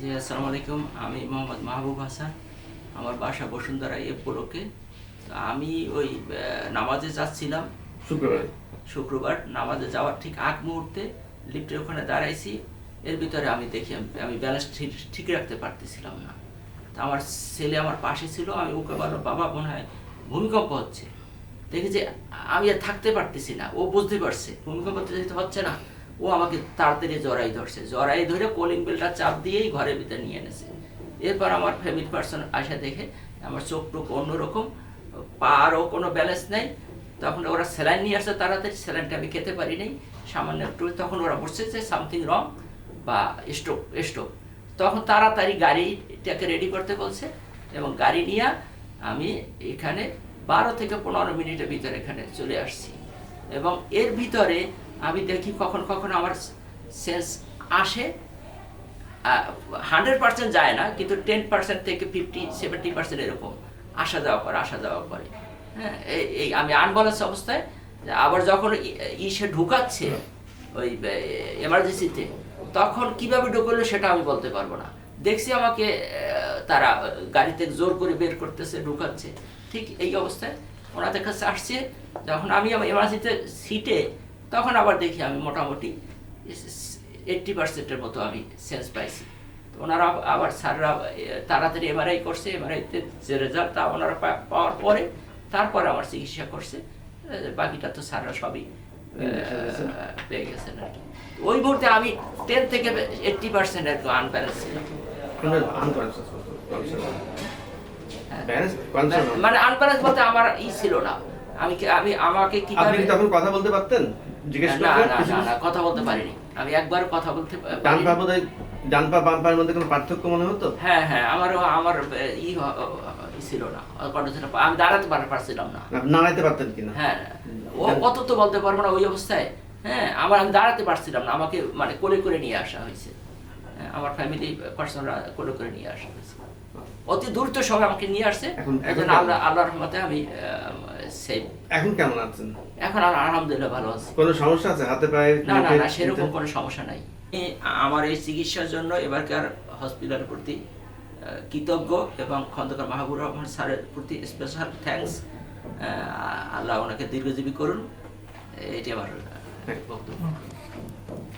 জি আসসালামু আলাইকুম। আমি মোহাম্মদ মাহবুব হাসান। আমার বাসা বসুন্ধরা এ ব্লকে তো আমি ওই নামাজে যাচ্ছিলাম। শুক্রবার। শুক্রবার নামাজে যাওয়ার ঠিক আগ মুহূর্তে লিফটের ওখানে দাঁড়াইছি। এর ভিতরে আমি দেখি আমি- ব্যালেন্স ঠিক ঠিক রাখতে পারতেছিলাম না। তা আমার ছেলে আমার পাশে ছিল। আমি ওকে বললাম বাবা মনে হয় ভূমিকম্প হচ্ছে। দেখি যে আমি আর থাকতে পারতেছি না। ও বুঝতে পারছে ভূমিকম্প হচ্ছে না। ও আমাকে তাড়াতাড়ি জড়াই ধরছে। জড়াই ধরে কলিং বেলটা চাপ দিয়েই ঘরের ভিতরে নিয়ে এনেছে। এরপর আমার ফ্যামিলি পার্সন আসে দেখে আমার চোখ টোক অন্যরকম, পারও কোনো ব্যালেন্স নেই। তখন ওরা স্যালাইন নিয়ে আসছে তাড়াতাড়ি স্যালাইনটা আমি খেতে পারি নাই। সামান্য একটু, তখন ওরা বসছে যে সামথিং রং বা স্টোক স্টোক তখন তাড়াতাড়ি গাড়িটাকে রেডি করতে বলছে এবং গাড়ি নিয়ে আমি এখানে বারো থেকে পনেরো মিনিটের ভিতরে এখানে চলে আসছি। এবং এর ভিতরে আমি দেখি কখন কখন আমার সেন্স আসে। হান্ড্রেড পার্সেন্ট যায় না, কিন্তু টেন পার্সেন্ট থেকে ফিফটি সেভেন্টি পার্সেন্ট এরকম আসা যাওয়া করে, আসা যাওয়া করে। হ্যাঁ এই- আমি আনবালান্স অবস্থায়, আবার যখন ইসে ঢুকাচ্ছে ওই এমার্জেন্সিতে তখন কীভাবে ঢুকলো সেটা আমি বলতে পারব না। দেখছি আমাকে তারা গাড়িতে জোর করে বের করতেছে, ঢুকাচ্ছে। ঠিক এই অবস্থায় ওনাদের কাছে আসছে, যখন আমি আমার এমার্জেন্সিতে সিটে তখন আবার দেখি আমি মোটামুটি এইট্টি পার্সেন্টের মতো আমি সেন্স পাইছি। তো ওনারা আবার স্যাররা তাড়াতাড়ি এমআরআই করছে এমআরআইতে যে রেজাল্ট তা ওনারা পাওয়ার পরে তারপরে আমার চিকিৎসা করছে বাকিটা তো স্যাররা সবই পেয়ে গেছেন আর কি। ওই মুহূর্তে আমি টেন থেকে এইট্টি পার্সেন্ট একটু আনব্যালেন্স ছিলাম। হ্যাঁ। মানে আনব্যালেন্স বলতে আমার ই ছিল না। আমি আমি আমাকে আপনি কি তখন কথা বলতে পারতেন? জিজ্ঞেস না করতেন না কিছু না না কথা বলতে পারিনি। আমি একবার কথা বলতে ডান পা বোধহয় ডান পা বাম পায়ের মধ্যে কোনো পার্থক্য মনে হতো? হ্যাঁ হ্যাঁ আমারও আমার ই ছিল না। আমি দাঁড়াতে পারছিলাম না। দাঁড়াতে পারতেন কিনা হ্যাঁ ও কত তো বলতে পারব না ওই অবস্থায়? হ্যাঁ আমার আমি দাঁড়াতে পারছিলাম না। আমাকে মানে কোলে করে নিয়ে আসা হয়েছে। হ্যাঁ, আমার ফ্যামিলি পার্সনরা কোলে করে নিয়ে আসা। অতি দ্রুত সময় আমাকে নিয়ে আসছে এখন- আল্লাহ আল্লাহর রহমতে আমি সেভ এখন কেমন আছেন? এখন আর আলহামদুলিল্লাহ ভালো আছি। কোনো সমস্যা আছে? হাতে পায়ে না না না সেরকম? কোনো সমস্যা নাই। আমার এই চিকিৎসার জন্য এবারকার হসপিটালের প্রতি কৃতজ্ঞ এবং খন্দকার মাহবুব রহমান স্যারের প্রতি স্পেশাল থ্যাঙ্কস আল্লাহ ওনাকে দীর্ঘজীবী করুন। এটি আমার বক্তব্য।